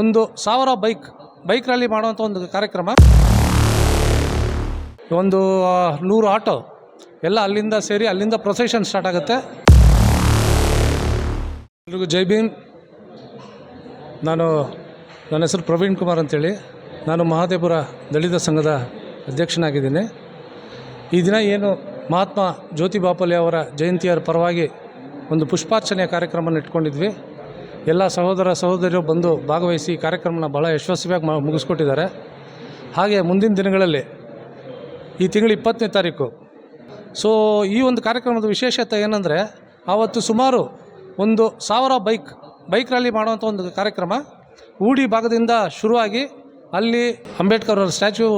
ಒಂದು ಸಾವಿರ bike bike rally ಮಾಡುವಂಥ ಒಂದು ಕಾರ್ಯಕ್ರಮ. ಒಂದು ನೂರು ಆಟೋ ಎಲ್ಲ ಅಲ್ಲಿಂದ ಸೇರಿ ಅಲ್ಲಿಂದ ಪ್ರೊಸೆಷನ್ ಸ್ಟಾರ್ಟ್ ಆಗುತ್ತೆ. ಎಲ್ರಿಗೂ ಜೈ ಭೀಮ್. ನಾನು ನನ್ನ ಹೆಸರು ಪ್ರವೀಣ್ ಕುಮಾರ್ ಅಂತೇಳಿ. ನಾನು ಮಹಾದೇವಪುರ ದಲಿತ ಸಂಘದ ಅಧ್ಯಕ್ಷನಾಗಿದ್ದೀನಿ. ಈ ದಿನ ಏನು ಮಹಾತ್ಮ ಜ್ಯೋತಿ ಬಾಪಲೆ ಅವರ ಜಯಂತಿಯರ ಪರವಾಗಿ ಒಂದು ಪುಷ್ಪಾರ್ಚನೆಯ ಕಾರ್ಯಕ್ರಮನ ಇಟ್ಕೊಂಡಿದ್ವಿ. ಎಲ್ಲ ಸಹೋದರ ಸಹೋದರಿಯರು ಬಂದು ಭಾಗವಹಿಸಿ ಈ ಕಾರ್ಯಕ್ರಮನ ಭಾಳ ಯಶಸ್ವಿಯಾಗಿ ಮುಗಿಸ್ಕೊಟ್ಟಿದ್ದಾರೆ. ಹಾಗೆ ಮುಂದಿನ ದಿನಗಳಲ್ಲಿ ಈ ತಿಂಗಳು ಇಪ್ಪತ್ತನೇ ತಾರೀಕು. ಸೊ ಈ ಒಂದು ಕಾರ್ಯಕ್ರಮದ ವಿಶೇಷತೆ ಏನಂದರೆ, ಆವತ್ತು ಸುಮಾರು ಒಂದು ಸಾವಿರ ಬೈಕ್ ಬೈಕ್ ರ್ಯಾಲಿ ಮಾಡುವಂಥ ಒಂದು ಕಾರ್ಯಕ್ರಮ ಊಡಿ ಭಾಗದಿಂದ ಶುರುವಾಗಿ ಅಲ್ಲಿ ಅಂಬೇಡ್ಕರ್ ಅವರ ಸ್ಟ್ಯಾಚ್ಯೂ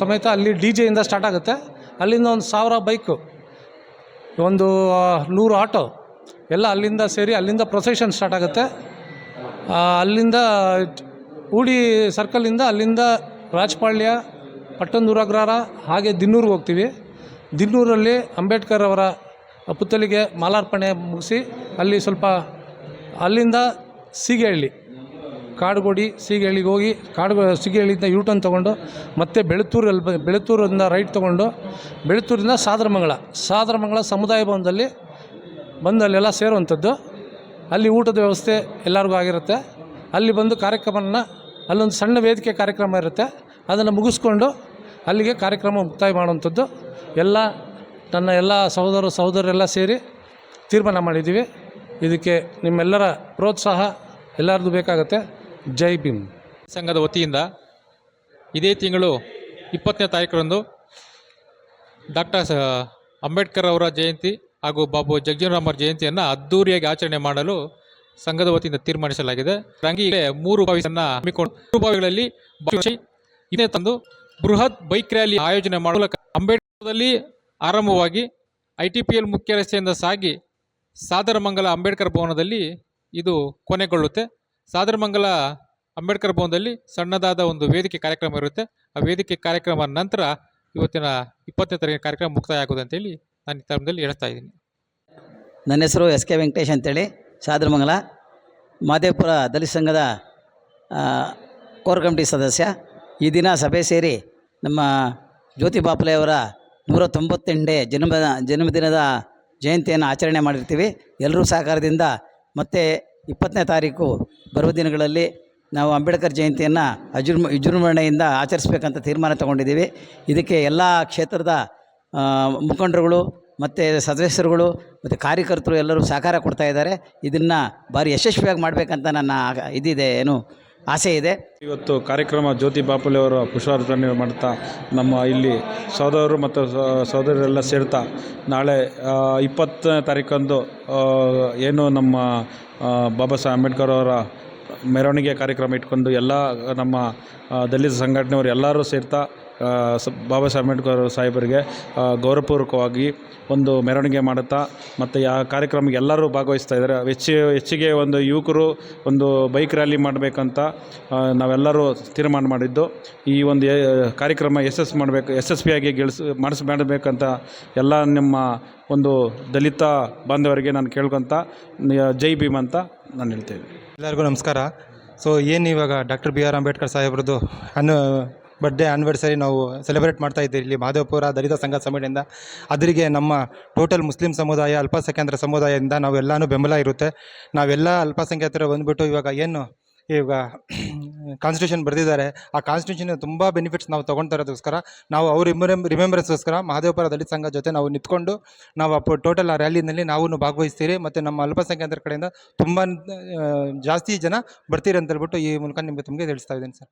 ಸಮೇತ ಅಲ್ಲಿ ಡಿ ಜೆಯಿಂದ ಸ್ಟಾರ್ಟ್ ಆಗುತ್ತೆ. ಅಲ್ಲಿಂದ ಒಂದು ಸಾವಿರ ಬೈಕು, ಒಂದು ನೂರು ಆಟೋ ಎಲ್ಲ ಅಲ್ಲಿಂದ ಸೇರಿ ಅಲ್ಲಿಂದ ಪ್ರೊಸೆಷನ್ ಸ್ಟಾರ್ಟ್ ಆಗುತ್ತೆ. ಅಲ್ಲಿಂದ ಊಡಿ ಸರ್ಕಲಿಂದ ಅಲ್ಲಿಂದ ರಾಜಪಾಳ್ಯ ಪಟ್ಟಣದೂರು ಅಗ್ರಹಾರ ಹಾಗೆ ದಿನ್ನೂರಿಗೆ ಹೋಗ್ತೀವಿ. ದಿನ್ನೂರಲ್ಲಿ ಅಂಬೇಡ್ಕರ್ ಅವರ ಪುತ್ತಲಿಗೆ ಮಾಲಾರ್ಪಣೆ ಮುಗಿಸಿ ಅಲ್ಲಿ ಸ್ವಲ್ಪ ಅಲ್ಲಿಂದ ಸೀಗೆಹಳ್ಳಿ, ಕಾಡುಗೋಡಿ ಸೀಗೆಹಳ್ಳಿಗೆ ಹೋಗಿ ಕಾಡು ಸೀಗೆಹಳ್ಳಿಯಿಂದ ಯೂ ಟರ್ನ್ ತೊಗೊಂಡು ಮತ್ತೆ ಬೆಳತೂರಲ್ಲಿ ಬೆಳತೂರಿಂದ ರೈಟ್ ತೊಗೊಂಡು ಬೆಳತೂರಿಂದ ಸಾದರಮಂಗಳ ಸಾದರಮಂಗಳ ಸಮುದಾಯ ಭವನದಲ್ಲಿ ಬಂದು ಅಲ್ಲೆಲ್ಲ ಸೇರುವಂಥದ್ದು. ಅಲ್ಲಿ ಊಟದ ವ್ಯವಸ್ಥೆ ಎಲ್ಲರಿಗೂ ಆಗಿರುತ್ತೆ. ಅಲ್ಲಿ ಬಂದು ಕಾರ್ಯಕ್ರಮನ ಅಲ್ಲೊಂದು ಸಣ್ಣ ವೇದಿಕೆ ಕಾರ್ಯಕ್ರಮ ಇರುತ್ತೆ. ಅದನ್ನು ಮುಗಿಸ್ಕೊಂಡು ಅಲ್ಲಿಗೆ ಕಾರ್ಯಕ್ರಮ ಮುಕ್ತಾಯ ಮಾಡುವಂಥದ್ದು. ಎಲ್ಲ ನನ್ನ ಎಲ್ಲ ಸಹೋದರ ಸಹೋದರರೆಲ್ಲ ಸೇರಿ ತೀರ್ಮಾನ ಮಾಡಿದ್ದೀವಿ. ಇದಕ್ಕೆ ನಿಮ್ಮೆಲ್ಲರ ಪ್ರೋತ್ಸಾಹ ಎಲ್ಲರದ್ದು ಬೇಕಾಗುತ್ತೆ. ಜೈ ಭೀಮ್. ಸಂಘದ ವತಿಯಿಂದ ಇದೇ ತಿಂಗಳು ಇಪ್ಪತ್ತನೇ ತಾರೀಕರಂದು ಡಾಕ್ಟರ್ ಅಂಬೇಡ್ಕರ್ ಅವರ ಜಯಂತಿ ಹಾಗೂ ಬಾಬು ಜಗಜೀವನರಾಮ್ ಅವರ ಜಯಂತಿಯನ್ನು ಅದ್ದೂರಿಯಾಗಿ ಆಚರಣೆ ಮಾಡಲು ಸಂಘದ ವತಿಯಿಂದ ತೀರ್ಮಾನಿಸಲಾಗಿದೆ. ರಂಗಿಗೆ ಮೂರು ಬಾವಿಯನ್ನು ಹಮ್ಮಿಕೊಂಡು ಮೂರು ಬಾವಿಗಳಲ್ಲಿ ಇದೇ ತಂದು ಬೃಹತ್ ಬೈಕ್ ರ್ಯಾಲಿ ಆಯೋಜನೆ ಮಾಡಲು ಅಂಬೇಡ್ಕರ್ದಲ್ಲಿ ಆರಂಭವಾಗಿ ಐ ಟಿ ಪಿ ಎಲ್ ಮುಖ್ಯ ರಸ್ತೆಯಿಂದ ಸಾಗಿ ಸಾದರಮಂಗಲ ಅಂಬೇಡ್ಕರ್ ಭವನದಲ್ಲಿ ಇದು ಕೊನೆಗೊಳ್ಳುತ್ತೆ. ಸಾದರಮಂಗಲ ಅಂಬೇಡ್ಕರ್ ಭವನದಲ್ಲಿ ಸಣ್ಣದಾದ ಒಂದು ವೇದಿಕೆ ಕಾರ್ಯಕ್ರಮ ಇರುತ್ತೆ. ಆ ವೇದಿಕೆ ಕಾರ್ಯಕ್ರಮ ನಂತರ ಇವತ್ತಿನ ಇಪ್ಪತ್ತನೇ ತಾರೀಕಿನ ಕಾರ್ಯಕ್ರಮ ಮುಕ್ತಾಯ ಆಗುವುದು ಅಂತೇಳಿ ಟೈಮ್ದಲ್ಲಿ ಹೇಳ್ತಾ ಇದ್ದೀನಿ. ನನ್ನ ಹೆಸರು ಎಸ್ ಕೆ ವೆಂಕಟೇಶ್ ಅಂತೇಳಿ ಸಾದ್ರಮಂಗಲ ಮಾದೇವಪುರ ದಲಿತ ಸಂಘದ ಆ, ಕೋರ್ ಕಮಿಟಿ ಸದಸ್ಯ. ಈ ದಿನ ಸಭೆ ಸೇರಿ ನಮ್ಮ ಜ್ಯೋತಿ ಬಾಪಲೆ ಅವರ ನೂರ ತೊಂಬತ್ತೆಂಟೇ ಜನ್ಮ ಜನ್ಮದಿನದ ಜಯಂತಿಯನ್ನು ಆಚರಣೆ ಮಾಡಿರ್ತೀವಿ. ಎಲ್ಲರೂ ಸಹಕಾರದಿಂದ ಮತ್ತೆ ಇಪ್ಪತ್ತನೇ ತಾರೀಕು ಬರುವ ದಿನಗಳಲ್ಲಿ ನಾವು ಅಂಬೇಡ್ಕರ್ ಜಯಂತಿಯನ್ನು ಅಜುರ್ಮ ವಿಜೃಂಭಣೆಯಿಂದ ಆಚರಿಸ್ಬೇಕಂತ ತೀರ್ಮಾನ ತಗೊಂಡಿದ್ದೀವಿ. ಇದಕ್ಕೆ ಎಲ್ಲ ಕ್ಷೇತ್ರದ ಆ, ಮುಖಂಡರುಗಳು ಮತ್ತು ಸದಸ್ಯರುಗಳು ಮತ್ತು ಕಾರ್ಯಕರ್ತರು ಎಲ್ಲರೂ ಸಹಕಾರ ಕೊಡ್ತಾ ಇದ್ದಾರೆ. ಇದನ್ನು ಭಾರಿ ಯಶಸ್ವಿಯಾಗಿ ಮಾಡಬೇಕಂತ ನನ್ನ ಇದಿದೆ, ಏನು ಆಸೆ ಇದೆ. ಇವತ್ತು ಕಾರ್ಯಕ್ರಮ ಜ್ಯೋತಿ ಬಾಪುಲೆ ಅವರು ಪುಷ್ಪಾರ್ಪಣೆ ಮಾಡ್ತಾ ನಮ್ಮ ಇಲ್ಲಿ ಸಹೋದರರು ಮತ್ತು ಸಹೋದರರೆಲ್ಲ ಸೇರ್ತಾ ನಾಳೆ ಇಪ್ಪತ್ತನೇ ತಾರೀಕಂದು ಏನು ನಮ್ಮ ಬಾಬಾ ಸಾಹೇಬ್ ಅಂಬೇಡ್ಕರ್ ಅವರ ಮೆರವಣಿಗೆ ಕಾರ್ಯಕ್ರಮ ಇಟ್ಕೊಂಡು ಎಲ್ಲ ನಮ್ಮ ದಲಿತ ಸಂಘಟನೆಯವರು ಎಲ್ಲರೂ ಸೇರ್ತಾ ಬಾಬಾ ಸಾಹೇಬ್ ಅಂಬೇಡ್ಕರ್ ಸಾಹೇಬರಿಗೆ ಗೌರವಪೂರ್ವಕವಾಗಿ ಒಂದು ಮೆರವಣಿಗೆ ಮಾಡುತ್ತಾ, ಮತ್ತು ಆ ಕಾರ್ಯಕ್ರಮಕ್ಕೆ ಎಲ್ಲರೂ ಭಾಗವಹಿಸ್ತಾ ಇದ್ದಾರೆ. ಹೆಚ್ಚು, ಹೆಚ್ಚಿಗೆ ಒಂದು ಯುವಕರು ಒಂದು ಬೈಕ್ ರ್ಯಾಲಿ ಮಾಡಬೇಕಂತ ನಾವೆಲ್ಲರೂ ತೀರ್ಮಾನ ಮಾಡಿದ್ದು. ಈ ಒಂದು ಕಾರ್ಯಕ್ರಮ ಯಶಸ್ಸು ಮಾಡಬೇಕು ಯಶಸ್ವಿಯಾಗಿ ಗೆಲ್ಸ್, ಮಾಡಿಸ್, ಮಾಡಬೇಕಂತ ಎಲ್ಲ ನಿಮ್ಮ ಒಂದು ದಲಿತ ಬಾಂಧವರಿಗೆ ನಾನು ಕೇಳ್ಕೊತ ಜೈ ಭೀಮ್ ಅಂತ ನಾನು ಹೇಳ್ತೇನೆ ಎಲ್ಲರಿಗೂ ನಮಸ್ಕಾರ. ಸೊ, ಏನು ಇವಾಗ ಡಾಕ್ಟರ್ ಬಿ ಆರ್ ಅಂಬೇಡ್ಕರ್ ಸಾಹೇಬ್ರದ್ದು ಅನ್ನು ಬರ್ಡೇ ಆ್ಯನಿವರ್ಸರಿ ನಾವು ಸೆಲೆಬ್ರೇಟ್ ಮಾಡ್ತಾ ಇದ್ದೀವಿ. ಇಲ್ಲಿ ಮಾಧವಪುರ ದಲಿತ ಸಂಘ ಸಮಿತಿಯಿಂದ ಅದರಿಗೆ ನಮ್ಮ ಟೋಟಲ್ ಮುಸ್ಲಿಂ ಸಮುದಾಯ, ಅಲ್ಪಸಂಖ್ಯಾತರ ಸಮುದಾಯದಿಂದ ನಾವೆಲ್ಲನೂ ಬೆಂಬಲ ಇರುತ್ತೆ. ನಾವೆಲ್ಲ ಅಲ್ಪಸಂಖ್ಯಾತರು ಬಂದ್ಬಿಟ್ಟು ಇವಾಗ ಏನು ಈಗ ಕಾನ್ಸ್ಟಿಟ್ಯೂಷನ್ ಬರೆದಿದ್ದಾರೆ. ಆ ಕಾನ್ಸ್ಟಿಟ್ಯೂಷನ್ ತುಂಬ ಬೆನಿಫಿಟ್ಸ್ ನಾವು ತೊಗೊಳ್ತಾ ಇರೋದಕ್ಕೋಸ್ಕರ ನಾವು ಅವ್ರ ರಿಮೆಂಬರೆನ್ಸ್ಗೋಸ್ಕರ ಮಹದೇವಪುರ ದಲಿತ ಸಂಘ ಜೊತೆ ನಾವು ನಿಂತ್ಕೊಂಡು ನಾವು ಅಪ್ಪ ಟೋಟಲ್ ಆ ರ್ಯಾಲಿನಲ್ಲಿ ನಾವು ಭಾಗವಹಿಸ್ತೀರಿ. ಮತ್ತು ನಮ್ಮ ಅಲ್ಪಸಂಖ್ಯಾತರ ಕಡೆಯಿಂದ ತುಂಬ ಜಾಸ್ತಿ ಜನ ಬರ್ತೀರಿ ಅಂತ ಹೇಳ್ಬಿಟ್ಟು ಈ ಮೂಲಕ ನಿಮಗೆ ತಮಗೆ ತಿಳಿಸ್ತಾ ಇದ್ದೀನಿ ಸರ್.